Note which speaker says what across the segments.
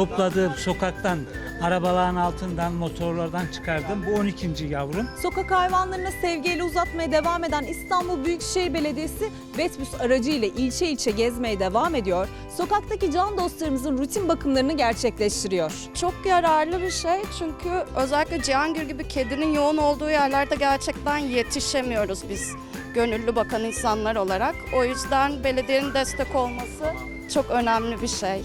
Speaker 1: topladığım sokaktan, arabaların altından, motorlardan çıkardım. Bu 12. yavrum.
Speaker 2: Sokak hayvanlarına sevgiyle uzatmaya devam eden İstanbul Büyükşehir Belediyesi Vetbüs aracıyla ilçe ilçe gezmeye devam ediyor. Sokaktaki can dostlarımızın rutin bakımlarını gerçekleştiriyor.
Speaker 3: Çok yararlı bir şey çünkü özellikle Cihangir gibi kedinin yoğun olduğu yerlerde gerçekten yetişemiyoruz biz gönüllü bakan insanlar olarak. O yüzden belediyenin destek olması çok önemli bir şey.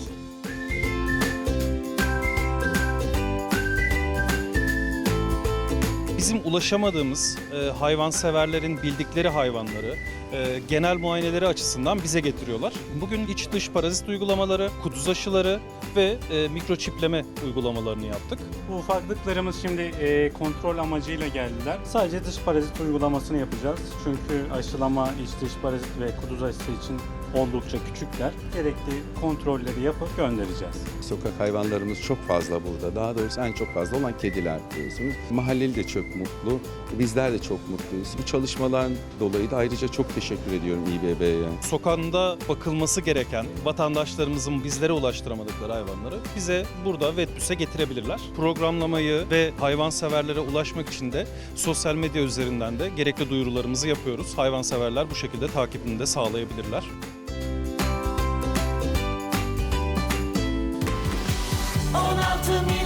Speaker 4: Bizim ulaşamadığımız e, hayvanseverlerin bildikleri hayvanları e, genel muayeneleri açısından bize getiriyorlar. Bugün iç dış parazit uygulamaları, kuduz aşıları ve e, mikroçipleme uygulamalarını yaptık.
Speaker 5: Bu ufaklıklarımız şimdi e, kontrol amacıyla geldiler. Sadece dış parazit uygulamasını yapacağız. Çünkü aşılama, iç dış parazit ve kuduz aşısı için oldukça küçükler. Gerekli kontrolleri yapıp göndereceğiz.
Speaker 6: Sokak hayvanlarımız çok fazla burada. Daha doğrusu en çok fazla olan kediler diyorsunuz. Mahalleli de çok mutlu. Bizler de çok mutluyuz. Bu çalışmaların dolayı da ayrıca çok teşekkür ediyorum İBB'ye.
Speaker 4: Sokağında bakılması gereken vatandaşlarımızın bizlere ulaştıramadıkları hayvanları bize burada Vetbüs'e getirebilirler. Programlamayı ve hayvanseverlere ulaşmak için de sosyal medya üzerinden de gerekli duyurularımızı yapıyoruz. Hayvanseverler bu şekilde takibini de sağlayabilirler. 16 milyon